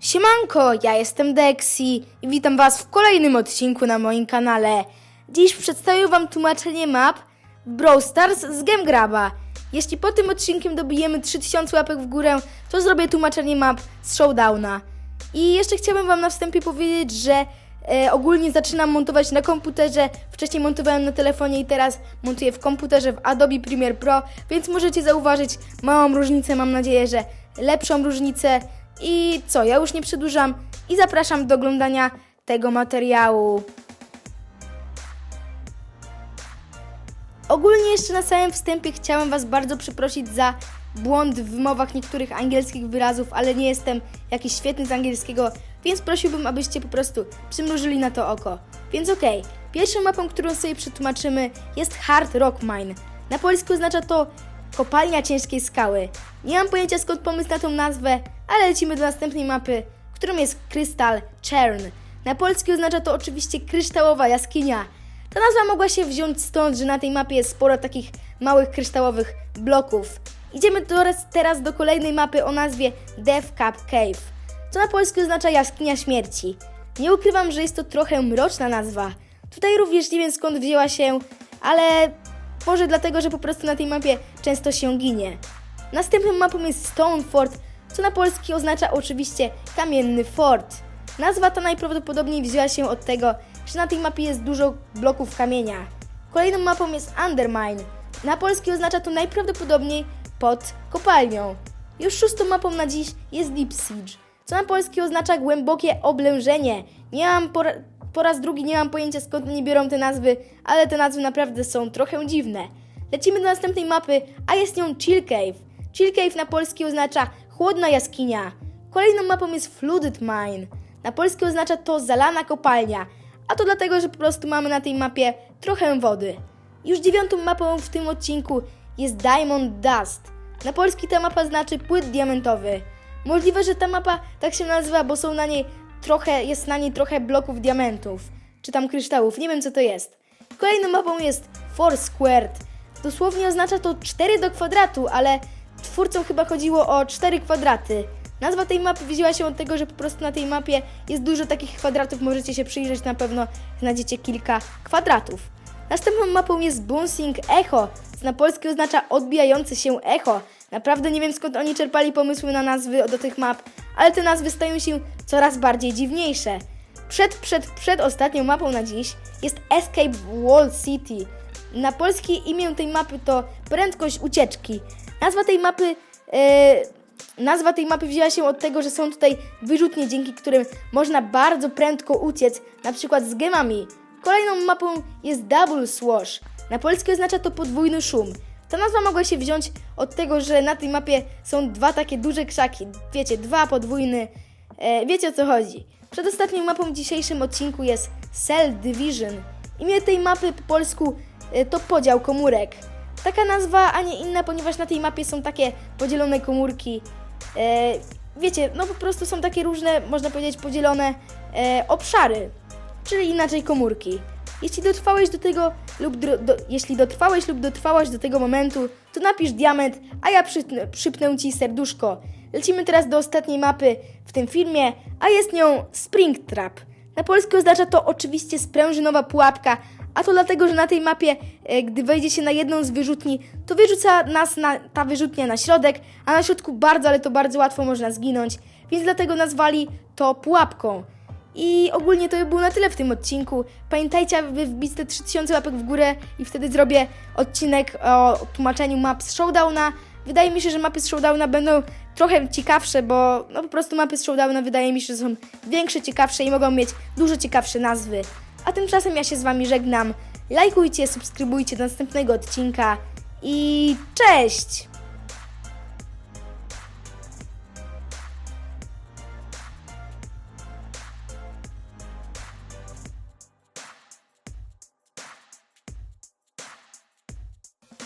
Siemanko, ja jestem Dexi i witam Was w kolejnym odcinku na moim kanale. Dziś przedstawię Wam tłumaczenie map Brawl Stars z Gamegraba. Jeśli po tym odcinkiem dobijemy 3000 łapek w górę, to zrobię tłumaczenie map z Showdowna. I jeszcze chciałbym Wam na wstępie powiedzieć, że e, ogólnie zaczynam montować na komputerze. Wcześniej montowałem na telefonie i teraz montuję w komputerze w Adobe Premiere Pro, więc możecie zauważyć małą różnicę. Mam nadzieję, że lepszą różnicę. I co, ja już nie przedłużam i zapraszam do oglądania tego materiału. Ogólnie jeszcze na samym wstępie chciałem Was bardzo przeprosić za błąd w wymowach niektórych angielskich wyrazów, ale nie jestem jakiś świetny z angielskiego, więc prosiłbym, abyście po prostu przymrużyli na to oko. Więc okej, pierwszą mapą, którą sobie przetłumaczymy jest Hard Rock Mine. Na polsku oznacza to kopalnia ciężkiej skały. Nie mam pojęcia skąd pomysł na tą nazwę, ale lecimy do następnej mapy, którą jest Crystal Churn. Na polski oznacza to oczywiście kryształowa jaskinia. Ta nazwa mogła się wziąć stąd, że na tej mapie jest sporo takich małych kryształowych bloków. Idziemy teraz, do kolejnej mapy o nazwie Death Cup Cave, co na polsku oznacza jaskinia śmierci. Nie ukrywam, że jest to trochę mroczna nazwa. Tutaj również nie wiem skąd wzięła się, ale może dlatego, że po prostu na tej mapie często się ginie. Następną mapą jest Stone Fort, co na polski oznacza oczywiście kamienny fort. Nazwa ta najprawdopodobniej wzięła się od tego, że na tej mapie jest dużo bloków kamienia. Kolejną mapą jest Undermine. Na polski oznacza to najprawdopodobniej pod kopalnią. Już szóstą mapą na dziś jest Deep Siege, co na polski oznacza głębokie oblężenie. Nie mam po, po raz drugi nie mam pojęcia skąd oni biorą te nazwy, ale te nazwy naprawdę są trochę dziwne. Lecimy do następnej mapy, a jest nią Chill Cave. Chill Cave na polski oznacza chłodna jaskinia. Kolejną mapą jest Flooded Mine. Na polski oznacza to zalana kopalnia, a to dlatego, że po prostu mamy na tej mapie trochę wody. Już dziewiątą mapą w tym odcinku jest Diamond Dust. Na polski ta mapa znaczy płyt diamentowy. Możliwe, że ta mapa tak się nazywa, bo są na niej trochę, jest na niej trochę bloków diamentów, czy tam kryształów, nie wiem co to jest. Kolejną mapą jest Four Squared. Dosłownie oznacza to 4 do kwadratu, ale twórcom chyba chodziło o 4 kwadraty. Nazwa tej mapy wzięła się od tego, że po prostu na tej mapie jest dużo takich kwadratów, możecie się przyjrzeć, na pewno znajdziecie kilka kwadratów. Następną mapą jest Bouncing Echo, co na polski oznacza odbijające się echo. Naprawdę nie wiem skąd oni czerpali pomysły na nazwy do tych map, ale te nazwy stają się coraz bardziej dziwniejsze. Przed, przed, przed ostatnią mapą na dziś jest Escape Wall City. Na polskie imię tej mapy to prędkość ucieczki. Nazwa tej mapy e, Nazwa tej mapy wzięła się od tego, że są tutaj wyrzutnie, dzięki którym można bardzo prędko uciec, na przykład z gemami. Kolejną mapą jest Double Swash. Na polski oznacza to podwójny szum. Ta nazwa mogła się wziąć od tego, że na tej mapie są dwa takie duże krzaki. Wiecie, dwa podwójny. E, wiecie o co chodzi. Przedostatnią mapą w dzisiejszym odcinku jest Cell Division. Imię tej mapy po polsku to podział komórek. Taka nazwa, a nie inna, ponieważ na tej mapie są takie podzielone komórki. E, wiecie, no po prostu są takie różne, można powiedzieć, podzielone e, obszary, czyli inaczej komórki. Jeśli dotrwałeś do tego lub do, do, jeśli dotrwałeś lub dotrwałaś do tego momentu, to napisz diament, a ja przypnę, przypnę ci serduszko. Lecimy teraz do ostatniej mapy w tym filmie, a jest nią Springtrap. Na polsku oznacza to oczywiście sprężynowa pułapka, a to dlatego, że na tej mapie, e, gdy wejdzie się na jedną z wyrzutni, to wyrzuca nas na, ta wyrzutnia na środek, a na środku bardzo, ale to bardzo łatwo można zginąć, więc dlatego nazwali to pułapką. I ogólnie to by było na tyle w tym odcinku. Pamiętajcie, aby wbić te 3000 łapek w górę i wtedy zrobię odcinek o tłumaczeniu map z Showdowna. Wydaje mi się, że mapy z Showdowna będą trochę ciekawsze, bo no po prostu mapy z Showdowna wydaje mi się, że są większe, ciekawsze i mogą mieć dużo ciekawsze nazwy. A tymczasem ja się z Wami żegnam. Lajkujcie, subskrybujcie do następnego odcinka i cześć!